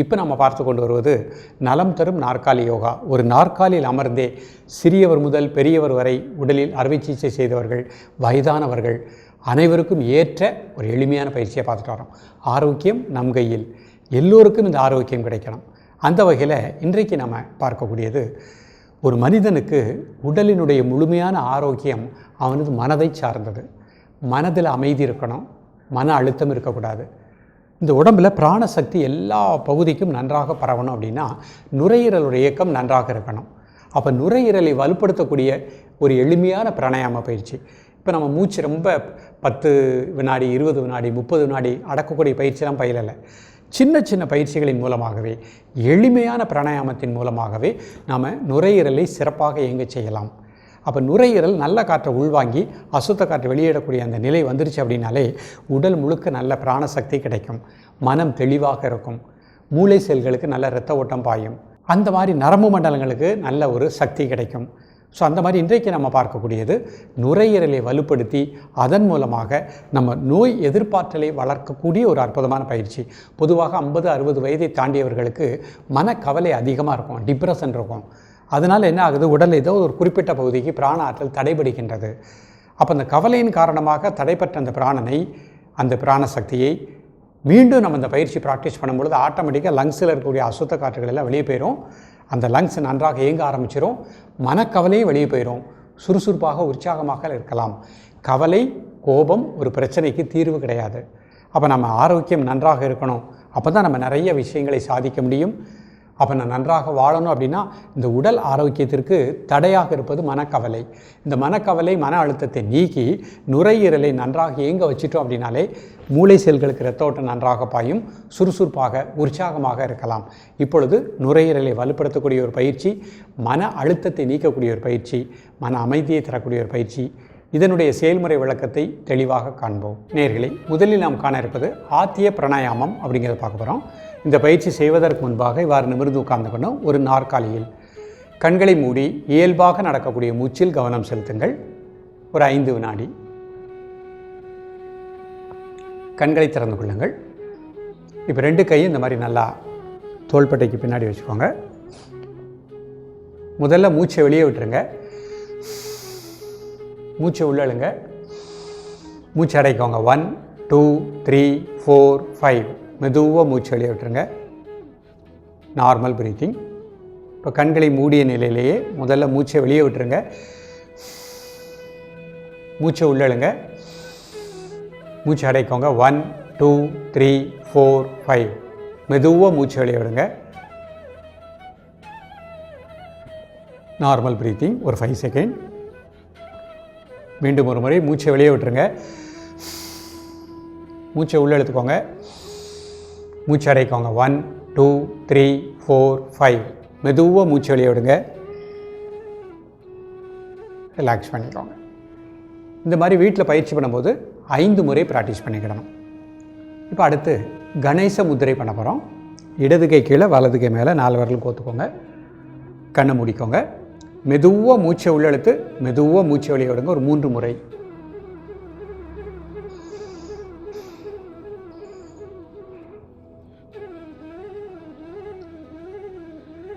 இப்போ நம்ம பார்த்து கொண்டு வருவது நலம் தரும் நாற்காலி யோகா. ஒரு நாற்காலியில் அமர்ந்தே சிறியவர் முதல் பெரியவர் வரை உடலில் அறுவை சிகிச்சை செய்தவர்கள் வயதானவர்கள் அனைவருக்கும் ஏற்ற ஒரு எளிமையான பயிற்சியை பார்த்துட்டு வரோம். ஆரோக்கியம் நம் கையில். எல்லோருக்கும் இந்த ஆரோக்கியம் கிடைக்கணும். அந்த வகையில் இன்றைக்கு நம்ம பார்க்கக்கூடியது ஒரு மனிதனுக்கு உடலினுடைய முழுமையான ஆரோக்கியம் அவனது மனதை சார்ந்தது. மனதில் அமைதி இருக்கணும். மன அழுத்தம் இருக்கக்கூடாது. இந்த உடம்பில் பிராணசக்தி எல்லா பகுதிக்கும் நன்றாக பரவணும் அப்படின்னா நுரையீரலோட இயக்கம் நன்றாக இருக்கணும். அப்போ நுரையீரலை வலுப்படுத்தக்கூடிய ஒரு எளிமையான பிராணாயாம பயிற்சி. இப்போ நம்ம மூச்சு ரொம்ப பத்து வினாடி இருபது வினாடி முப்பது வினாடி அடக்கக்கூடிய பயிற்சியெல்லாம் பயிலலை. சின்ன சின்ன பயிற்சிகளின் மூலமாகவே எளிமையான பிராணாயாமத்தின் மூலமாகவே நாம் நுரையீரலை சிறப்பாக இயங்க செய்யலாம். அப்போ நுரையீரல் நல்ல காற்றை உள்வாங்கி அசுத்த காற்றை வெளியிடக்கூடிய அந்த நிலை வந்துருச்சு அப்படின்னாலே உடல் முழுக்க நல்ல பிராணசக்தி கிடைக்கும். மனம் தெளிவாக இருக்கும். மூளை செல்களுக்கு நல்ல இரத்த ஓட்டம் பாயும். அந்த மாதிரி நரம்பு மண்டலங்களுக்கு நல்ல ஒரு சக்தி கிடைக்கும். ஸோ அந்த மாதிரி இன்றைக்கு நம்ம பார்க்கக்கூடியது நுரையீரலை வலுப்படுத்தி அதன் மூலமாக நம்ம நோய் எதிர்ப்பாற்றலை வளர்க்கக்கூடிய ஒரு அற்புதமான பயிற்சி. பொதுவாக ஐம்பது அறுபது வயதை தாண்டியவர்களுக்கு மனக்கவலை அதிகமாக இருக்கும். டிப்ரெஷன் இருக்கும். அதனால் என்ன ஆகுது? உடல் ஏதோ ஒரு குறிப்பிட்ட பகுதிக்கு பிராண ஆற்றல் தடைபடுகின்றது. அப்போ அந்த கவலையின் காரணமாக தடைப்பட்ட அந்த பிராணனை அந்த பிராண சக்தியை மீண்டும் நம்ம இந்த பயிற்சி ப்ராக்டிஸ் பண்ணும்பொழுது ஆட்டோமேட்டிக்காக லங்ஸில் இருக்கக்கூடிய அசுத்த காற்றுகள் எல்லாம் வெளியே போயிடும் அந்த லங்ஸ் நன்றாக இயங்க ஆரம்பிச்சிடும் மனக்கவலையும் வெளியே போயிடும் சுறுசுறுப்பாக உற்சாகமாக இருக்கலாம். கவலை கோபம் ஒரு பிரச்சனைக்கு தீர்வு கிடையாது. அப்போ நம்ம ஆரோக்கியம் நன்றாக இருக்கணும். அப்போ தான் நம்ம நிறைய விஷயங்களை சாதிக்க முடியும். அப்போ நான் நன்றாக வாழணும் அப்படின்னா இந்த உடல் ஆரோக்கியத்திற்கு தடையாக இருப்பது மனக்கவலை. இந்த மனக்கவலை மன அழுத்தத்தை நீக்கி நுரையீரலை நன்றாக இயங்க வச்சிட்டோம் அப்படின்னாலே மூளை செல்களுக்கு ரத்த ஓட்டம் நன்றாக பாயும் சுறுசுறுப்பாக உற்சாகமாக இருக்கலாம். இப்பொழுது நுரையீரலை வலுப்படுத்தக்கூடிய ஒரு பயிற்சி மன அழுத்தத்தை நீக்கக்கூடிய ஒரு பயிற்சி மன அமைதியை தரக்கூடிய ஒரு பயிற்சி இதனுடைய செயல்முறை விளக்கத்தை தெளிவாக காண்போம். நேர்களை முதலில் நாம் காண இருப்பது ஆத்திய பிராணாயாமம் அப்படிங்கிறத பார்க்க போகிறோம் இந்த பயிற்சி செய்வதற்கு முன்பாக இவ்வாறு நிமிர்ந்து உட்கார்ந்துக்கணும் ஒரு நாற்காலியில் கண்களை மூடி இயல்பாக நடக்கக்கூடிய மூச்சில் கவனம் செலுத்துங்கள். ஒரு ஐந்து வினாடி. கண்களை திறந்து கொள்ளுங்கள். இப்போ ரெண்டு கையும் இந்த மாதிரி நல்லா தோள்பட்டைக்கு பின்னாடி வச்சுக்கோங்க. முதல்ல மூச்சை வெளியே விட்டுருங்க. மூச்சை உள்ளழுங்க மூச்சு அடைக்கோங்க. One two three four five மெதுவாக மூச்சு வெளியே விட்டுருங்க. நார்மல் பிரீத்திங் இப்போ கண்களை மூடிய நிலையிலேயே முதல்ல மூச்சை வெளியே விட்டுருங்க. மூச்சை உள்ளழுங்க மூச்சு அடைக்கோங்க. One two three four five மெதுவாக மூச்சு வெளியே விடுங்க. நார்மல் பிரீத்திங் ஒரு ஃபைவ் செகண்ட் மீண்டும் ஒரு முறை மூச்சை வெளியே விட்டுருங்க. மூச்சை உள்ளே எடுத்துக்கோங்க மூச்சடைக்கோங்க one two three four five மெதுவாக மூச்சு வெளியே விடுங்க. ரிலாக்ஸ் பண்ணிக்கோங்க. இந்த மாதிரி வீட்டில் பயிற்சி பண்ணும்போது ஐந்து முறை ப்ராக்டிஸ் பண்ணிக்கிடணும். இப்போ அடுத்து கணேச முத்திரை பண்ண போகிறோம் இடது கை கீழே வலது கை மேலே நாலு விரல் கோத்துக்கோங்க. கண்ணை மூடிக்கோங்க. மெதுவாக மூச்சை உள்ளெழுத்து மெதுவாக மூச்சை வெளியே விடுங்க. ஒரு மூன்று முறை.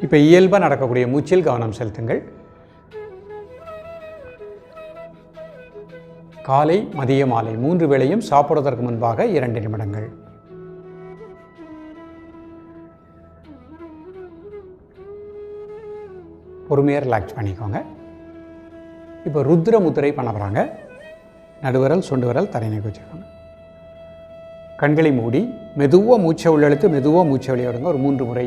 இப்போ இயல்பாக நடக்கக்கூடிய மூச்சில் கவனம் செலுத்துங்கள். காலை மதிய மாலை மூன்று வேளையும் சாப்பிடுவதற்கு முன்பாக இரண்டு நிமிடங்கள். பொறுமையாக ரிலாக்ஸ் பண்ணிக்கோங்க. இப்போ ருத்ர முத்திரை பண்ண போகிறாங்க நடுவரல் சுண்டு விரல் தரைநீக்கு வச்சுருக்காங்க. கண்களை மூடி மெதுவாக மூச்சை உள்ளெழுத்து மெதுவாக மூச்சை வெளியே வருங்க. ஒரு மூன்று முறை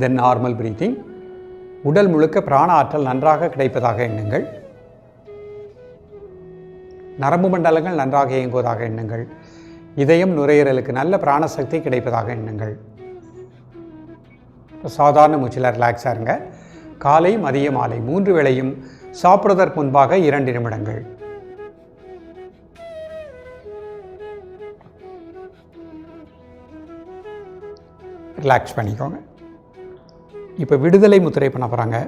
தென் நார்மல் பிரீத்திங் உடல் முழுக்க பிராண ஆற்றல் நன்றாக கிடைப்பதாக எண்ணுங்கள். நரம்பு மண்டலங்கள் நன்றாக இயங்குவதாக எண்ணுங்கள். இதயம் நுரையீரலுக்கு நல்ல பிராணசக்தி கிடைப்பதாக எண்ணுங்கள். சாதாரண மூச்சில் ரிலாக்ஸாக இருங்க. காலை மதிய மாலை மூன்று வேளையும் சாப்பிடுவதற்கு முன்பாக இரண்டு நிமிடங்கள். ரிலாக்ஸ் பண்ணிக்கோங்க. இப்போ விடுதலை முத்திரை பண்ண போகிறாங்க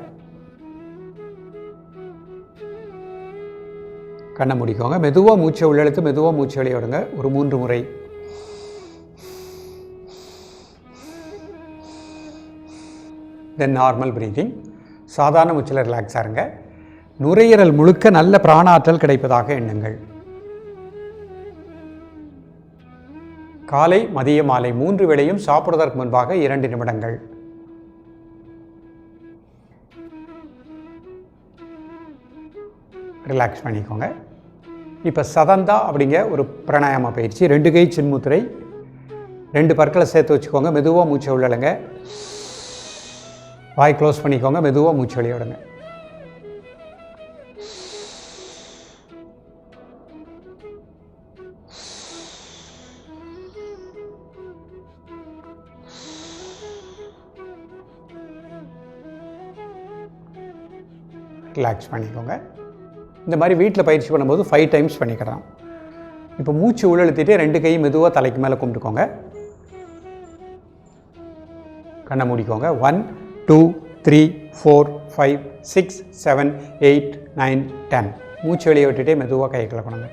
கண்ணை முடிக்கோங்க. மெதுவாக மூச்சை உள்ளெழுத்து மெதுவாக மூச்சை வெளியே விடுங்க. ஒரு மூன்று முறை. தென் நார்மல் பிரீதிங் சாதாரண மூச்சில் ரிலாக்ஸாக இருங்க. நுரையீரல் முழுக்க நல்ல பிராணாற்றல் கிடைப்பதாக எண்ணுங்கள். காலை மதிய மாலை மூன்று வேளையும் சாப்பிடுவதற்கு முன்பாக இரண்டு நிமிடங்கள். ரிலாக்ஸ் பண்ணிக்கோங்க. இப்போ சதந்தா அப்படிங்க ஒரு பிராணாயாம பயிற்சி. ரெண்டு கை சின்முத்திரை ரெண்டு பற்களை சேர்த்து வச்சுக்கோங்க. மெதுவாக மூச்சை உள்ளழுங்க வாய் க்ளோஸ் பண்ணிக்கோங்க. மெதுவாக மூச்சு வெளியே விடுங்க ரிலாக்ஸ் பண்ணிக்கோங்க. இந்த மாதிரி வீட்டில் பயிற்சி பண்ணும்போது ஃபைவ் டைம்ஸ் பண்ணிக்கிறோம் இப்போ மூச்சு உள்ளெழுத்திட்டே ரெண்டு கையும் மெதுவாக தலைக்கு மேலே கும்பிட்டுக்கோங்க. கண்ணை மூடிக்கோங்க. One two three four five six seven eight nine ten மூச்சு வெளியே விட்டுட்டே மெதுவாக கை கிளக்கணுங்க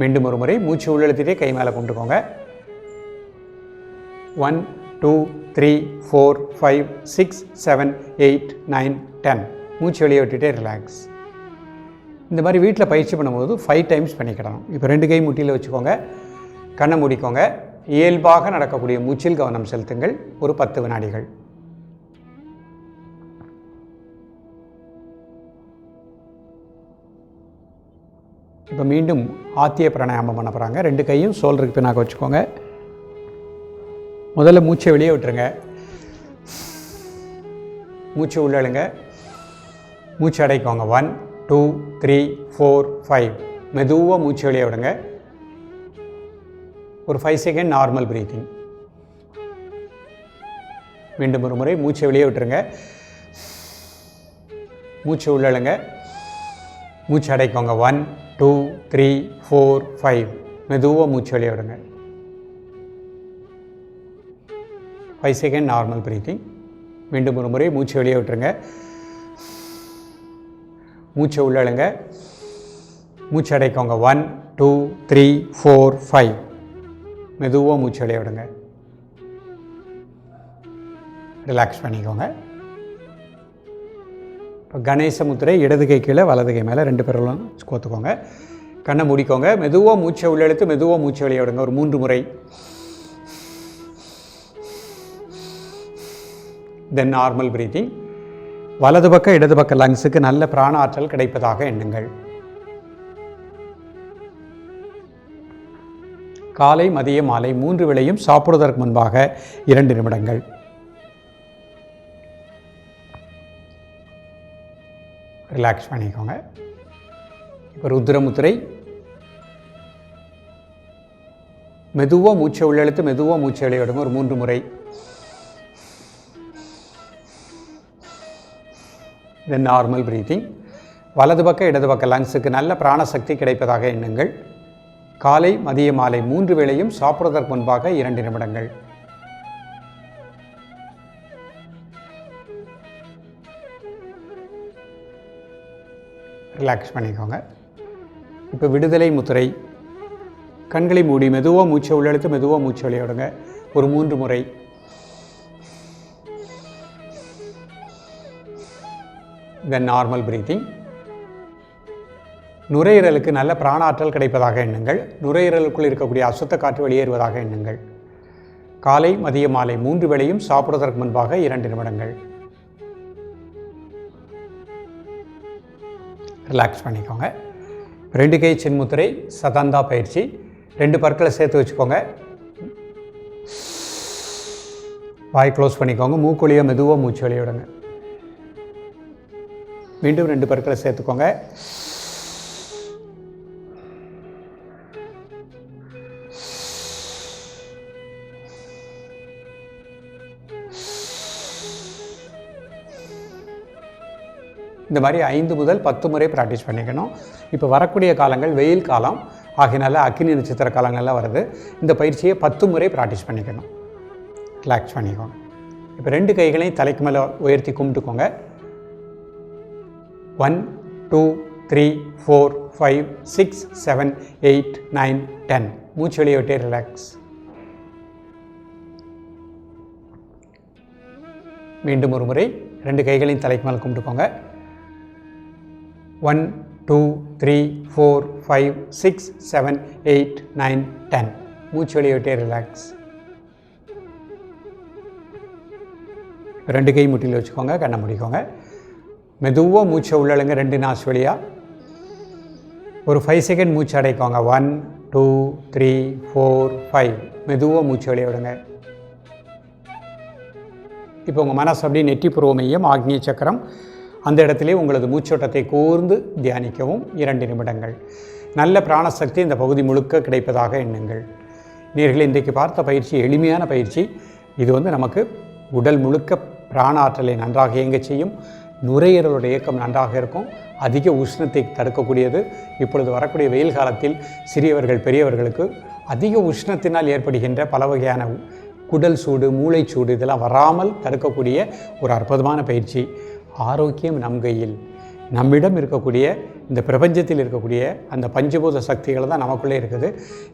மீண்டும் ஒரு முறை மூச்சு உள்ளெழுத்திட்டே கை மேலே கொண்டுக்கோங்க one two three four five six seven eight nine ten மூச்சு வெளியே விட்டுட்டே ரிலாக்ஸ் இந்த மாதிரி வீட்டில் பயிற்சி பண்ணும்போது ஃபைவ் டைம்ஸ் பண்ணிக்கிடணும். இப்போ ரெண்டு கை முட்டியில் வச்சுக்கோங்க கண்ணை மூடிக்கோங்க. இயல்பாக நடக்கக்கூடிய மூச்சில் கவனம் செலுத்துங்கள். ஒரு பத்து வினாடிகள். இப்போ மீண்டும் ஆத்திய பிராணாயாமம் பண்ண போகிறாங்க ரெண்டு கையும் சோல்ருக்கு பின்னாக்க வச்சுக்கோங்க. முதல்ல மூச்சை வெளியே விட்டுருங்க. மூச்சை உள்ளழுங்க மூச்சு அடைக்கோங்க one two three four five மெதுவாக மூச்சு வெளியே விடுங்க. ஒரு ஃபைவ் செகண்ட் நார்மல் ப்ரீத்திங் மீண்டும் ஒரு முறை மூச்சை வெளியே விட்டுருங்க. மூச்சு உள்ளழுங்க மூச்சு அடைக்கோங்க. One two three four five மெதுவாக மூச்சு வெளியே விடுங்க. ஃபைவ் செகண்ட் நார்மல் ப்ரீத்திங் மீண்டும் ஒரு முறை மூச்சு வெளியே விட்டுருங்க. மூச்சை உள்ளழுங்க மூச்சு அடைக்கோங்க. One two three four five மெதுவாக மூச்சு அடைய விடுங்க. ரிலாக்ஸ் பண்ணிக்கோங்க. இப்போ கணேச முத்திரை இடது கை கீழே வலது கை மேலே ரெண்டு பேரும் கோத்துக்கோங்க. கண்ணை முடிக்கோங்க. மெதுவாக மூச்சை உள்ளெழுத்து மெதுவாக மூச்சை வெளியே விடுங்க. ஒரு மூன்று முறை. தென் நார்மல் ப்ரீத்திங் வலது பக்கம் இடது பக்க லங்ஸுக்கு நல்ல பிராண ஆற்றல் கிடைப்பதாக எண்ணுங்கள். காலை மதிய மாலை மூன்று வேளையும் சாப்பிடுவதற்கு முன்பாக இரண்டு நிமிடங்கள். ரிலாக்ஸ் பண்ணிக்கோங்க. இப்போ ருத்ரமுத்திரை மெதுவாக மூச்சை உள்ளெழுத்து மெதுவாக மூச்சை வெளியிடுங்க ஒரு மூன்று முறை. தென் நார்மல் ப்ரீத்திங் வலது பக்க இடது பக்க லங்ஸுக்கு நல்ல பிராணசக்தி கிடைப்பதாக எண்ணுங்கள். காலை மதிய மாலை மூன்று வேளையும் சாப்பிடுவதற்கு முன்பாக இரண்டு நிமிடங்கள். ரிலாக்ஸ் பண்ணிக்கோங்க. இப்போ விடுதலை முத்திரை. கண்களை மூடி மெதுவாக மூச்சை உள்ளெழுத்து மெதுவாக மூச்சு விளையாடுங்க. ஒரு மூன்று முறை. தென் நார்மல் பிரீத்திங் நுரையீரலுக்கு நல்ல பிராணாற்றல் கிடைப்பதாக எண்ணுங்கள். நுரையீரலுக்குள் இருக்கக்கூடிய அசுத்த காற்று வெளியேறுவதாக எண்ணுங்கள். காலை மதிய மாலை மூன்று வேளையும் சாப்பிடுவதற்கு முன்பாக இரண்டு நிமிடங்கள். ரிலாக்ஸ் பண்ணிக்கோங்க. ரெண்டு கை சின்முத்திரை சதந்தா பயிற்சி. ரெண்டு பற்களை சேர்த்து வச்சுக்கோங்க. வாய் க்ளோஸ் பண்ணிக்கோங்க. மூக்கொழியை மெதுவாக மூச்சு வெளியிடுங்க மீண்டும் ரெண்டு பற்களை சேர்த்துக்கோங்க. இந்த மாதிரி ஐந்து முதல் பத்து முறை ப்ராக்டிஸ் பண்ணிக்கணும். இப்போ வரக்கூடிய காலங்கள் வெயில் காலம் ஆகினால அக்னி நட்சத்திர காலங்கள்லாம் வருது. இந்த பயிற்சியை பத்து முறை ப்ராக்டிஸ் பண்ணிக்கணும். ரிலாக்ஸ் பண்ணிக்கோங்க. இப்போ ரெண்டு கைகளையும் தலைக்கு மேலே உயர்த்தி கும்பிட்டுக்கோங்க. One two three four five six seven eight nine ten. மூச்சு வெளியே விட்டே ரிலாக்ஸ் மீண்டும் ஒரு முறை ரெண்டு கைகளையும் தலைக்கு மேலே கும்பிட்டுக்கோங்க. One two three four five six seven eight nine ten. மூச்சு வெளியே விட்டே ரிலாக்ஸ் ரெண்டு கை முட்டியில் வச்சுக்கோங்க கண்ணை முடிக்கோங்க. மெதுவாக மூச்சை உள்ளழுங்க ரெண்டு நாஸ் வழியாக ஒரு ஃபைவ் செகண்ட் மூச்சு அடைக்கோங்க. One two three four five மெதுவாக மூச்சு வெளியே விடுங்க. இப்போ உங்கள் மனசு அப்படியே நெற்றி புருவ மையம் ஆக்னிய சக்கரம். அந்த இடத்திலே உங்களது மூச்சோட்டத்தை கூர்ந்து தியானிக்கவும் இரண்டு நிமிடங்கள். நல்ல பிராணசக்தி இந்த பகுதி முழுக்க கிடைப்பதாக எண்ணுங்கள். நீர்கள் இன்றைக்கு பார்த்த பயிற்சி எளிமையான பயிற்சி. இது வந்து நமக்கு உடல் முழுக்க பிராண ஆற்றலை நன்றாக இயங்கச் செய்யும் நுரையீரலோட இயக்கம் நன்றாக இருக்கும். அதிக உஷ்ணத்தை தடுக்கக்கூடியது. இப்பொழுது வரக்கூடிய வெயில் காலத்தில் சிறியவர்கள் பெரியவர்களுக்கு அதிக உஷ்ணத்தினால் ஏற்படுகின்ற பல வகையான குடல் சூடு மூளைச்சூடு இதெல்லாம் வராமல் தடுக்கக்கூடிய ஒரு அற்புதமான பயிற்சி. ஆரோக்கியம் நம் கையில். நம்மிடம் இருக்கக்கூடிய இந்த பிரபஞ்சத்தில் இருக்கக்கூடிய அந்த பஞ்சபூத சக்திகள் தான் நமக்குள்ளே இருக்குது.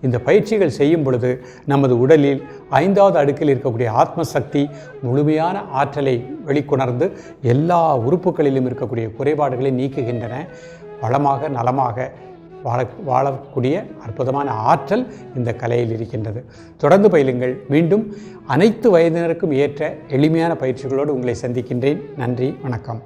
இந்த பயிற்சிகள் செய்யும் பொழுது நமது உடலில் ஐந்தாவது அடுக்கில் இருக்கக்கூடிய ஆத்ம சக்தி முழுமையான ஆற்றலை வெளிக்கொணர்ந்து எல்லா உறுப்புகளிலும் இருக்கக்கூடிய குறைபாடுகளை நீக்குகின்றன. வளமாக நலமாக வாழ வாழக்கூடிய அற்புதமான ஆற்றல் இந்த கலையில் இருக்கின்றது. தொடர்ந்து பயிலுங்கள். மீண்டும் அனைத்து வயதினருக்கும் ஏற்ற எளிமையான பயிற்சிகளோடு உங்களை சந்திக்கின்றேன். நன்றி வணக்கம்.